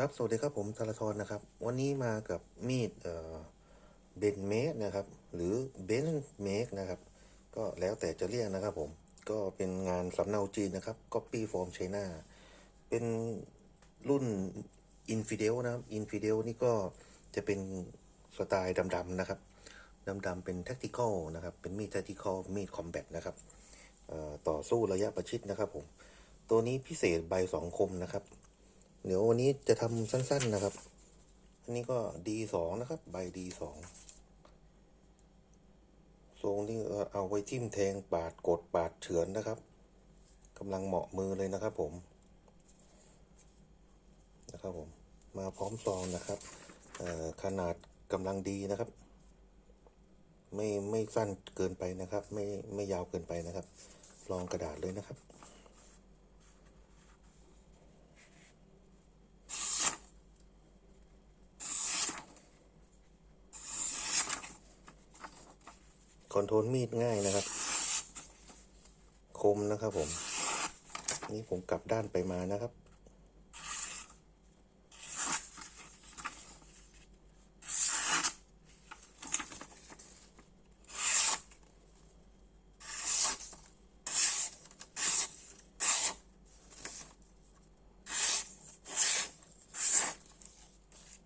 ครับ สวัสดีครับผมธารทรนะครับ วันนี้มากับมีดเอ่อเบนเมกนะครับ หรือเบนเมกนะครับ ก็แล้วแต่จะเรียกนะครับผม ก็เป็นงานสำเนาจีนนะครับ Copy from China เป็นรุ่น Infidel นะครับ Infidel นี่ก็จะเป็นสไตล์ดำๆนะครับ ดำๆเป็น tactical นะครับ เป็นมีด tactical มีด combat นะครับเอ่อต่อสู้ระยะประชิดนะครับผม ตัวนี้พิเศษใบสองคมนะครับ เดี๋ยววันนี้จะทำสั้น ๆนะครับ อันนี้ก็ดีสองนะครับ ใบดีสองทรงที่เอาไว้ทิ่มแทงปาดกดปาดเฉือนนะครับกำลังเหมาะมือเลยนะครับ ผมนะครับผม มาพร้อมซองนะครับขนาดกำลังดีนะครับ ไม่ไม่สั้นเกินไปนะครับ ไม่ไม่ยาวเกินไปนะครับรองกระดาษเลยนะครับ คอนโทรลมีดง่ายนะครับ คมนะครับผม นี่ผมกลับด้านไปมานะครับ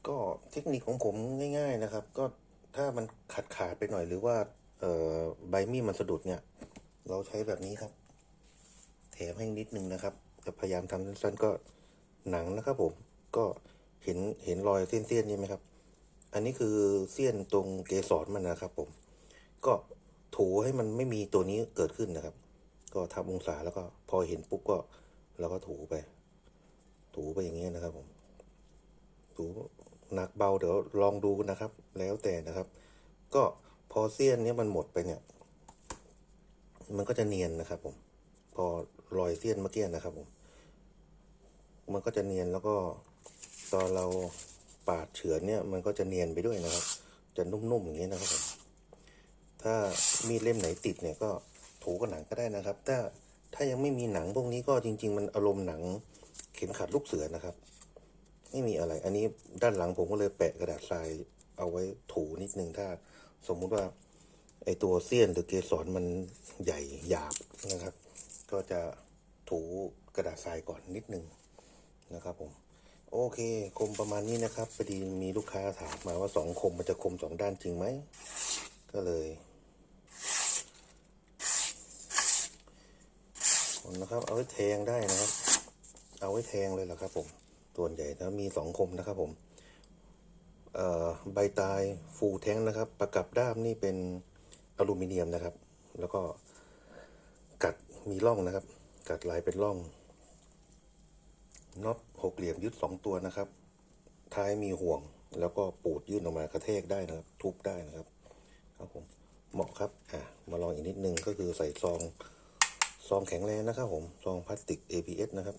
ก็เทคนิคของผมง่าย ๆนะครับ ก็ถ้ามันขาดขาดไปหน่อยหรือว่า ใบมีดมันสะดุดเนี่ย เราใช้แบบนี้ครับ แถมให้นิดนึงนะครับจะพยายามทำสั้นๆก็หนังนะครับผมก็เห็นเห็นรอยเส้นๆนี่ไหมครับ อันนี้คือเสี้ยนตรงเกสรมันนะครับ ผม ก็ถูให้มันไม่มีตัวนี้เกิดขึ้นนะครับ ก็ทำองศาแล้วก็พอเห็นปุ๊บก็เราก็ถูไป ถูไปอย่างเงี้ยนะครับ ผม ถูหนักเบาเดี๋ยวลองดูนะครับ แล้วแต่นะครับ ก็ พอเสี้ยนนี้มันหมดไปเนี่ย มันก็จะเนียนนะครับ ผม พอรอยเสี้ยนเมื่อกี้นะครับ ผม มันก็จะเนียนแล้วก็ตอนเราปาดเฉือนเนี่ย มันก็จะเนียนไปด้วยนะครับ จะนุ่มๆอย่างนี้นะครับผมถ้ามีดเล่มไหนติดเนี่ยก็ถูกับหนังก็ได้นะครับ ถ้าถ้ายังไม่มีหนังพวกนี้ก็จริง ๆ มันอารมณ์หนังเข็มขัดลูกเสือนะครับ ไม่มีอะไร อันนี้ด้านหลังผมก็เลยแปะกระดาษทรายเอาไว้ถูนิดนึงถ้า สมมุติว่า ไอตัวเสี้ยนหรือเกสรมันใหญ่หยาบนะครับ ก็จะถูกระดาษทรายก่อนนิดนึงนะครับผม โอเคคมประมาณนี้นะครับพอดีมีลูกค้าถามมาว่าสองคมมันจะคมสองด้านจริงไหม ก็เลยนะครับ เอาไว้แทงได้นะครับ เอาไว้แทงเลยเหรอครับผมส่วนใหญ่นะมีสองคมนะครับผม ใบตายฟูแท้งนะครับ ประกับด้ามนี่เป็นอลูมิเนียมนะครับ แล้วก็กัดมีร่องนะครับ กัดลายเป็นร่องน็อตหกเหลี่ยมยึดสองตัวนะครับ ท้ายมีห่วง แล้วก็ปูดยื่นออกมากระแทกได้นะครับ ทุบได้นะครับครับผมเหมาะครับอะมาลองอีกนิดนึงก็คือใส่ซองซองแข็งแรงนะครับผมซองพลาสติก ABS นะครับ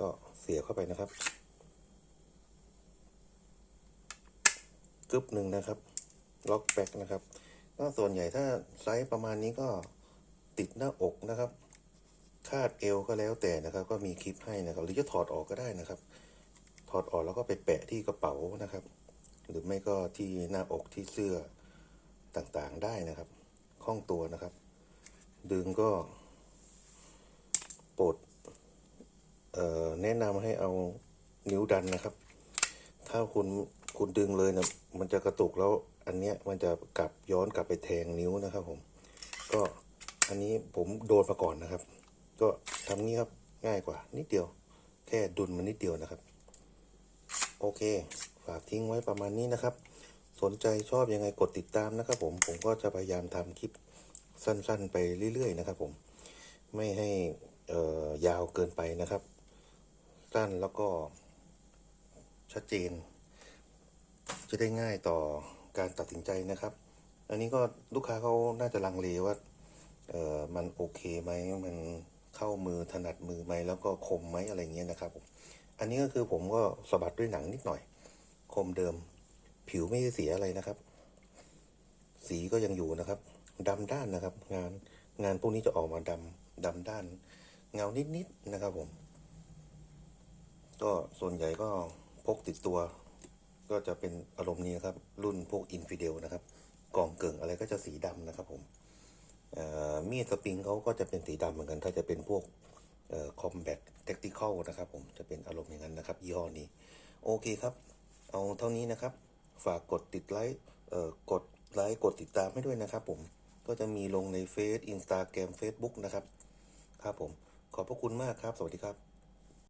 ก็เสียบเข้าไปนะครับ กึบหนึ่งนะครับ ล็อกแบ็กนะครับก็ส่วนใหญ่ถ้าไซส์ประมาณนี้ก็ติดหน้าอกนะครับ คาดเอวก็แล้วแต่นะครับ ก็มีคลิปให้นะครับ หรือจะถอดออกก็ได้นะครับ ถอดออกแล้วก็ไปแปะที่กระเป๋านะครับ หรือไม่ก็ที่หน้าอกที่เสื้อต่างๆได้นะครับคล่องตัวนะครับ ดึงก็ปรดแนะนำให้เอานิ้วดันนะครับ ถ้าคุณ คุณดึงเลยนะมันจะกระตุกแล้วอันเนี้ยมันจะกลับย้อนกลับไปแทงนิ้วนะครับผม ก็อันนี้ผมโดนมาก่อนนะครับ ก็ทำนี้ครับง่ายกว่า นิดเดียว แค่ดุลมันนิดเดียวนะครับ โอเค ฝากทิ้งไว้ประมาณนี้นะครับ สนใจชอบยังไงกดติดตามนะครับ ผมผมก็จะพยายามทำคลิปสั้น ๆ ไปเรื่อย ๆ นะครับ ผมไม่ให้ยาวเกินไปนะครับ สั้นแล้วก็ชัดเจน จะได้ง่ายต่อการตัดสินใจนะครับ อันนี้ก็ลูกค้าเขาน่าจะลังเลว่าเออมันโอเคไหมมันเข้ามือถนัดมือไหมแล้วก็คมไหมอะไรเงี้ยนะครับผมอันนี้ก็คือผมก็สะบัดด้วยหนังนิดหน่อย คมเดิม ผิวไม่ได้เสียอะไรนะครับ สีก็ยังอยู่นะครับดำด้านนะครับ งานงานพวกนี้จะออกมาดำดำด้าน เงานิดๆนะครับผม ก็ส่วนใหญ่ก็พกติดตัว ก็จะเป็นอารมณ์นี้นะครับ รุ่นพวกอินฟิเดลนะครับกล่องเกิ่งอะไรก็จะสีดำนะครับผมมีดสปริงเขาก็จะเป็นสีดำเหมือนกัน ถ้าจะเป็นพวกเอ่อ combat tactical นะครับผมจะเป็นอารมณ์อย่างนั้นนะครับ ยี่ห้อนี้ โอเคครับ เอาเท่านี้นะครับ ฝากกดติดไลค์กดไลค์กดติดตามให้ด้วยนะครับผมก็จะมีลงในเฟซอินสตาแกรมเฟซบุ๊กนะครับ ครับผม ขอบพระคุณมากครับ สวัสดีครับ